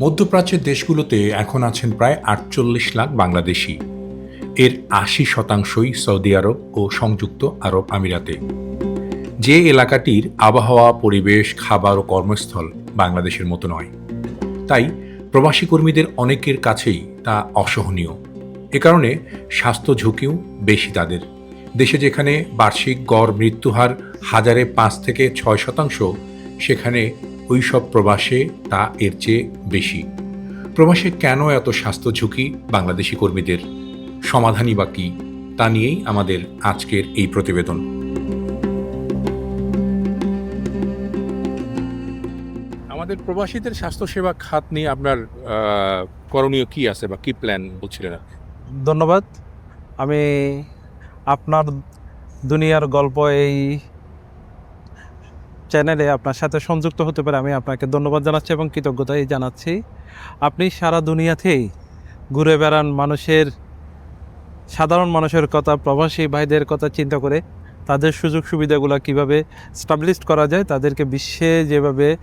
মধ্যপ্রাচ্যের দেশগুলোতে এখন আছেন প্রায় আটচল্লিশ লাখ বাংলাদেশি। এর আশি শতাংশই সৌদি আরব ও সংযুক্ত আরব আমিরাতে। যে এলাকাটির আবহাওয়া, পরিবেশ, খাবার ও কর্মস্থল বাংলাদেশের মতো নয়। তাই প্রবাসী কর্মীদের অনেকের কাছেই তা অসহনীয়। এ কারণে স্বাস্থ্য ঝুঁকিও বেশি তাদের। দেশে যেখানে বার্ষিক গড় মৃত্যুহার হাজারে পাঁচ থেকে ছয় শতাংশ, সেখানে ওই সব প্রবাসে তা এর চেয়ে বেশি। প্রবাসে কেন এত স্বাস্থ্য ঝুঁকি বাংলাদেশি কর্মীদের? সমাধানই বা কী? তা নিয়েই আমাদের আজকের এই প্রতিবেদন। আমাদের প্রবাসীদের স্বাস্থ্যসেবা খাত নিয়ে আপনার করণীয় কি আছে বা কি প্ল্যান বলছিলেন ধন্যবাদ। আমি আপনার দুনিয়ার গল্প এই চ্যানেলে আপনার সাথে সংযুক্ত হতে পারে আমি আপনাকে ধন্যবাদ জানাচ্ছি এবং কৃতজ্ঞতাই জানাচ্ছি। আপনি সারা দুনিয়াতেই ঘুরে বেড়ান মানুষের সাধারণ মানুষের কথা প্রবাসী ভাইদের কথা চিন্তা করে তাদের সুযোগ সুবিধাগুলো কীভাবে স্টাবলিশ করা যায় তাদেরকে বিশ্বে যেভাবে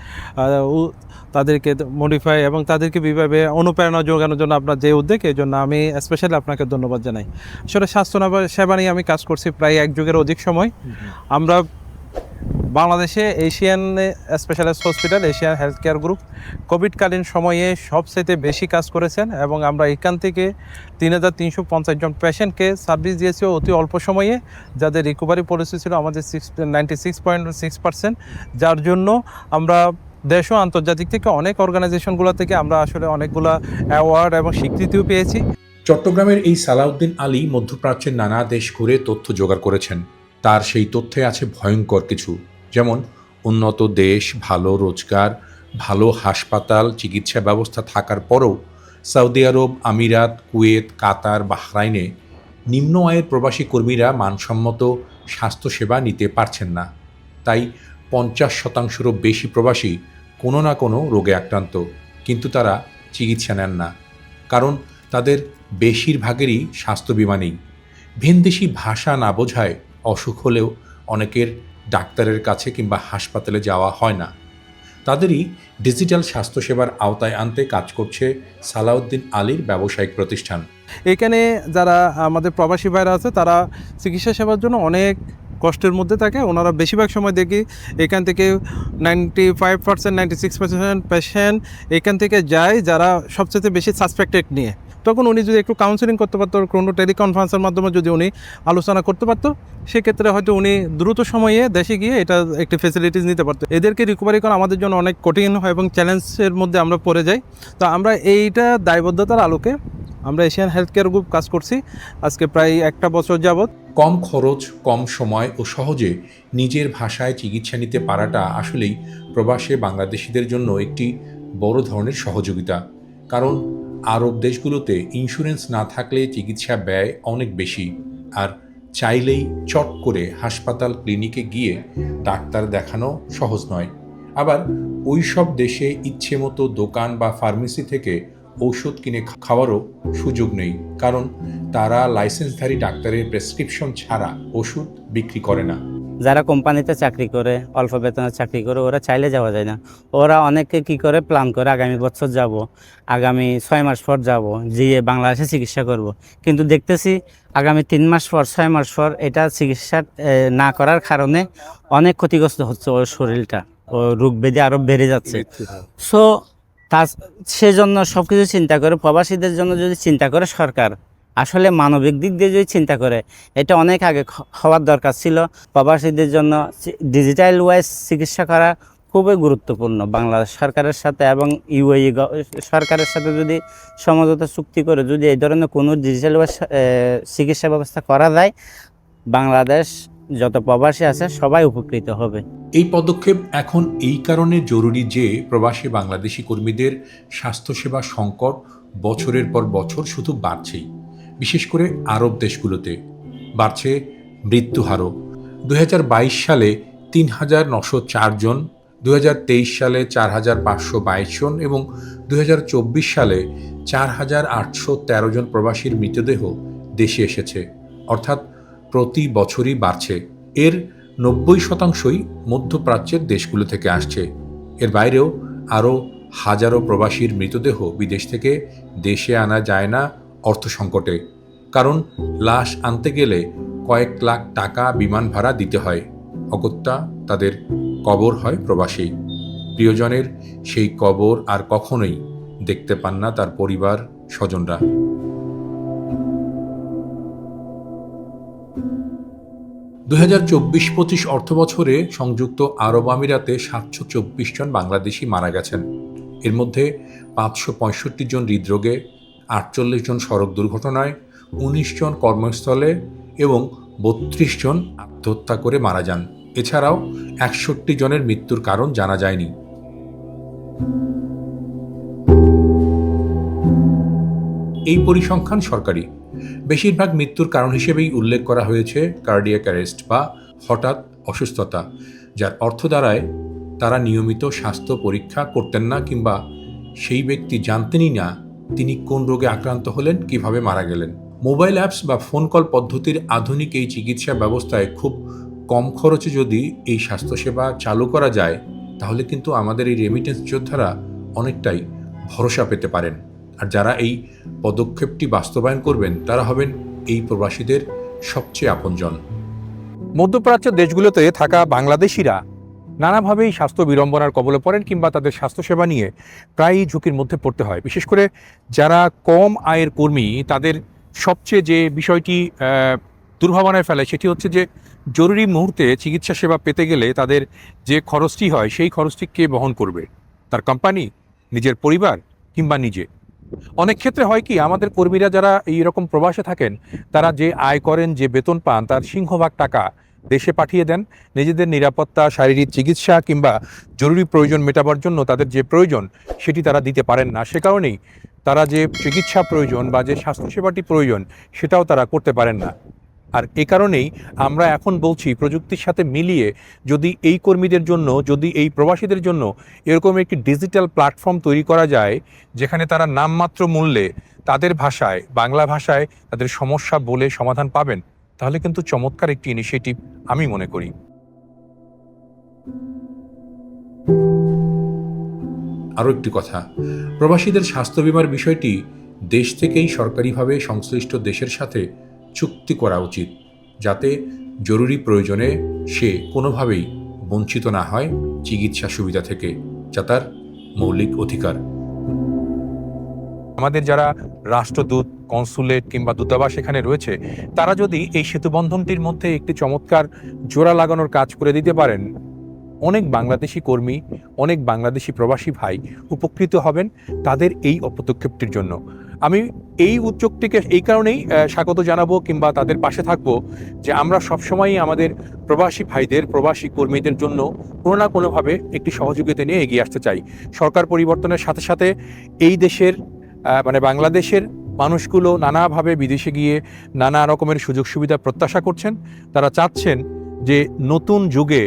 তাদেরকে মডিফাই এবং তাদেরকে বিভাবে অনুপ্রেরণা যোগানোর জন্য আপনার যে উদ্যোগ এই জন্য আমি স্পেশালি আপনাকে ধন্যবাদ জানাই। আসলে স্বাস্থ্য সেবা- সেবা নিয়ে আমি কাজ করছি প্রায় এক যুগের অধিক সময়। আমরা বাংলাদেশে Asian specialist hospital, Asian health care group, কোভিডকালীন সময়ে সবচেয়ে বেশি কাজ করেছেন এবং আমরা এখান থেকে তিন হাজার তিনশো পঞ্চাশ জন পেশেন্টকে সার্ভিস দিয়েছি অতি অল্প সময়ে। যাদের রিকভারি পলিসি ছিল আমাদের six ninety six point six percent যার জন্য আমরা দেশ ও আন্তর্জাতিক থেকে অনেক অর্গানাইজেশনগুলো থেকে আমরা আসলে অনেকগুলা অ্যাওয়ার্ড এবং স্বীকৃতিও পেয়েছি। চট্টগ্রামের এই সালাউদ্দিন আলী মধ্যপ্রাচ্যের নানা দেশ ঘুরে তথ্য জোগাড় করেছেন। তার সেই তথ্যে আছে ভয়ঙ্কর কিছু। যেমন, উন্নত দেশ, ভালো রোজগার, ভালো হাসপাতাল, চিকিৎসা ব্যবস্থা থাকার পরও সৌদি আরব, আমিরাত, কুয়েত, কাতার, বাহরাইনে নিম্ন আয়ের প্রবাসী কর্মীরা মানসম্মত স্বাস্থ্যসেবা নিতে পারছেন না। তাই পঞ্চাশ শতাংশেরও বেশি প্রবাসী কোনো না কোনো রোগে আক্রান্ত। কিন্তু তারা চিকিৎসা নেন না। কারণ তাদের বেশিরভাগেরই স্বাস্থ্য বিমা নেই। ভিনদেশি ভাষা না বোঝায় অসুখ হলেও অনেকের ডাক্তারের কাছে কিংবা হাসপাতালে যাওয়া হয় না। তাদেরই ডিজিটাল স্বাস্থ্যসেবার আওতায় আনতে কাজ করছে সালাউদ্দিন আলীর ব্যবসায়িক প্রতিষ্ঠান। এখানে যারা আমাদের প্রবাসী ভাইরা আছে, তারা চিকিৎসা সেবার জন্য অনেক কষ্টের মধ্যে থাকে। ওনারা বেশিরভাগ সময় দেখি এখান থেকে ninety five percent ninety six percent patient এখান থেকে যায় যারা সবচেয়ে বেশি সাসপেক্টেড নিয়ে। তখন উনি যদি একটু কাউন্সিলিং করতে পারতো, কোনো টেলিকনফারেন্সের মাধ্যমে যদি উনি আলোচনা করতে পারতো, সেক্ষেত্রে হয়তো উনি দ্রুত সময়ে দেশে গিয়ে এটা একটি ফেসিলিটিস নিতে পারতো। এদেরকে রিকভারি করা আমাদের জন্য অনেক কঠিন হয় এবং চ্যালেঞ্জের মধ্যে আমরা পড়ে যাই। তো আমরা এইটা দায়বদ্ধতার আলোকে আমরা এশিয়ান হেলথ কেয়ার গ্রুপ কাজ করছি। আজকে প্রায় একটা বছর যাবৎ কম খরচ, কম সময় ও সহজে নিজের ভাষায় চিকিৎসা নিতে পারাটা আসলেই প্রবাসে বাংলাদেশিদের জন্য একটি বড় ধরনের সহযোগিতা। কারণ আরব দেশগুলোতে ইন্স্যুরেন্স না থাকলে চিকিৎসা ব্যয় অনেক বেশি। আর চাইলেই চট করে হাসপাতাল ক্লিনিকে গিয়ে ডাক্তার দেখানো সহজ নয়। আবার ওই সব দেশে ইচ্ছে মতো দোকান বা ফার্মেসি থেকে ঔষধ কিনে খাওয়ারও সুযোগ নেই। কারণ তারা লাইসেন্সধারী ডাক্তারের প্রেসক্রিপশন ছাড়া ওষুধ বিক্রি করে না। যারা কোম্পানিতে চাকরি করে অল্প বেতনে চাকরি করে ওরা চাইলে যাওয়া যায় না। ওরা অনেকে কি করে? প্ল্যান করে আগামী বছর যাব আগামী ছয় মাস পর যাব গিয়ে বাংলাদেশে চিকিৎসা করব। কিন্তু দেখতেছি আগামী তিন মাস পর ছয় মাস পর এটা চিকিৎসা না করার কারণে অনেক ক্ষতিগ্রস্ত হচ্ছে ওর শরীরটা। ও রোগ ব্যাধি আরও বেড়ে যাচ্ছে। সো তা সেজন্য সব কিছু চিন্তা করে, প্রবাসীদের জন্য যদি চিন্তা করে সরকার, আসলে মানবিক দিক দিয়ে যদি চিন্তা করে, এটা অনেক আগে হওয়ার দরকার ছিল। প্রবাসীদের জন্য ডিজিটাল ওয়াইজ চিকিৎসা করা খুবই গুরুত্বপূর্ণ বাংলাদেশ সরকারের সাথে এবং ইউএই সরকারের সাথে যদি সমঝোতা চুক্তি করে যদি এই ধরনের কোনো ডিজিটাল ওয়াইজ চিকিৎসা ব্যবস্থা করা যায়, বাংলাদেশ যত প্রবাসী আছে, সবাই উপকৃত হবে। এই পদক্ষেপ এখন এই কারণে জরুরি যে প্রবাসী বাংলাদেশি কর্মীদের স্বাস্থ্যসেবা সংকট বছরের পর বছর শুধু বাড়ছেই। বিশেষ করে আরব দেশগুলোতে বাড়ছে মৃত্যুহারও দু সালে তিন হাজার নশো জন দু সালে চার হাজার পাঁচশো বাইশ জন এবং দু হাজার চব্বিশ সালে চার হাজার আটশো তেরো জন প্রবাসীর মৃতদেহ দেশে এসেছে। অর্থাৎ প্রতি বছরই বাড়ছে। এর নব্বই শতাংশই মধ্যপ্রাচ্যের দেশগুলো থেকে আসছে। এর বাইরেও আরও হাজারো প্রবাসীর মৃতদেহ বিদেশ থেকে দেশে আনা যায় না অর্থ সংকটে। কারণ লাশ আনতে গেলে কয়েক লাখ টাকা বিমান ভাড়া দিতে হয়। অগত্যা তাদের কবর হয় প্রবাসী। প্রিয়জনের সেই কবর আর কখনোই দেখতে পান না তার পরিবার স্বজনরা দু হাজার চব্বিশ পঁচিশ অর্থ বছরে সংযুক্ত আরব আমিরাতে সাতশো চব্বিশ জন বাংলাদেশি মারা গেছেন। এর মধ্যে পাঁচশো পঁয়ষট্টি জন হৃদরোগে, আটচল্লিশ জন সড়ক দুর্ঘটনায়, উনিশ জন কর্মস্থলে এবং বত্রিশ জন আত্মহত্যা করে মারা যান। এছাড়াও একষট্টি জনের মৃত্যুর কারণ জানা যায়নি। এই পরিসংখ্যান সরকারি। বেশিরভাগ মৃত্যুর কারণ হিসেবেই উল্লেখ করা হয়েছে কার্ডিয়াক অ্যারেস্ট বা হঠাৎ অসুস্থতা, যার অর্থ দ্বারায় তারা নিয়মিত স্বাস্থ্য পরীক্ষা করতেন না কিংবা সেই ব্যক্তি জানতেনই না তিনি কোন রোগে আক্রান্ত হলেন, কীভাবে মারা গেলেন। মোবাইল অ্যাপস বা ফোন কল পদ্ধতির আধুনিক এই চিকিৎসা ব্যবস্থায় খুব কম খরচে যদি এই স্বাস্থ্যসেবা চালু করা যায়, তাহলে কিন্তু আমাদের এই রেমিটেন্স যোদ্ধারা অনেকটাই ভরসা পেতে পারেন। আর যারা এই পদক্ষেপটি বাস্তবায়ন করবেন, তারা হবেন এই প্রবাসীদের সবচেয়ে আপনজন। মধ্যপ্রাচ্য দেশগুলোতে থাকা বাংলাদেশিরা নানাভাবেই স্বাস্থ্য বিড়ম্বনার কবলে পড়েন কিংবা তাদের স্বাস্থ্যসেবা নিয়ে প্রায়ই ঝুঁকির মধ্যে পড়তে হয়। বিশেষ করে যারা কম আয়ের কর্মী, তাদের সবচেয়ে যে বিষয়টি দুর্ভাবনায় ফেলে সেটি হচ্ছে যে জরুরি মুহূর্তে চিকিৎসা সেবা পেতে গেলে তাদের যে খরচটি হয়, সেই খরচটি কে বহন করবে? তার কোম্পানি, নিজের পরিবার কিংবা নিজে? অনেক ক্ষেত্রে হয় কি, আমাদের কর্মীরা যারা এইরকম প্রবাসে থাকেন, তারা যে আয় করেন, যে বেতন পান, তার সিংহভাগ টাকা দেশে পাঠিয়ে দেন। নিজেদের নিরাপত্তা, শারীরিক চিকিৎসা কিংবা জরুরি প্রয়োজন মেটাবার জন্য তাদের যে প্রয়োজন, সেটি তারা দিতে পারেন না। সে কারণেই তারা যে চিকিৎসা প্রয়োজন বা যে স্বাস্থ্যসেবাটি প্রয়োজন, সেটাও তারা করতে পারেন না। আর এ কারণেই আমরা এখন বলছি প্রযুক্তির সাথে মিলিয়ে যদি এই কর্মীদের জন্য, যদি এই প্রবাসীদের জন্য এরকম একটি ডিজিটাল প্ল্যাটফর্ম তৈরি করা যায়, যেখানে তারা নামমাত্র মূল্যে তাদের ভাষায়, বাংলা ভাষায় তাদের সমস্যা বলে সমাধান পাবেন, তাহলে কিন্তু চমৎকার একটি ইনিশিয়েটিভ আমি মনে করি। আরও একটি কথা, প্রবাসীদের স্বাস্থ্য বিমার বিষয়টি দেশ থেকেই সরকারিভাবে সংশ্লিষ্ট দেশের সাথে চুক্তি করা উচিত, যাতে জরুরি প্রয়োজনে সে কোনোভাবেই বঞ্চিত না হয় চিকিৎসা সুবিধা থেকে, যা তার মৌলিক অধিকার। আমাদের যারা রাষ্ট্রদূত, কনসুলেট কিংবা দূতাবাস এখানে রয়েছে, তারা যদি এই সেতুবন্ধনটির মধ্যে একটি চমৎকার জোড়া লাগানোর কাজ করে দিতে পারেন, অনেক বাংলাদেশি কর্মী, অনেক বাংলাদেশি প্রবাসী ভাই উপকৃত হবেন তাদের এই অপদক্ষেপটির জন্য। আমি এই উদ্যোগটিকে এই কারণেই স্বাগত জানাব কিংবা তাদের পাশে থাকব যে আমরা সবসময়ই আমাদের প্রবাসী ভাইদের, প্রবাসী কর্মীদের জন্য কোনো না কোনোভাবে একটি সহযোগিতা নিয়ে এগিয়ে আসতে চাই। সরকার পরিবর্তনের সাথে সাথে এই দেশের মানে বাংলাদেশের মানুষগুলো নানাভাবে বিদেশে গিয়ে নানা রকমের সুযোগ সুবিধা প্রত্যাশা করছেন। তারা চাচ্ছেন যে নতুন যুগে,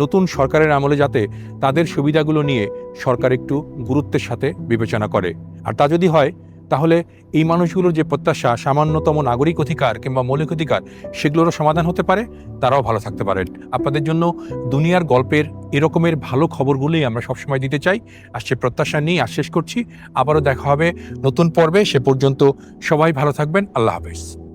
নতুন সরকারের আমলে যাতে তাদের সুবিধাগুলো নিয়ে সরকার একটু গুরুত্বের সাথে বিবেচনা করে। আর তা যদি হয় তাহলে এই মানুষগুলোর যে প্রত্যাশা, সামান্যতম নাগরিক অধিকার কিংবা মৌলিক অধিকার, সেগুলোরও সমাধান হতে পারে? তারাও ভালো থাকতে পারেন আপনাদের জন্য দুনিয়ার গল্পের এরকমের ভালো খবরগুলোই আমরা সবসময় দিতে চাই। আর সে প্রত্যাশা নিয়ে শেষ করছি। আবারও দেখা হবে নতুন পর্বে। সে পর্যন্ত সবাই ভালো থাকবেন। আল্লাহ হাফেজ।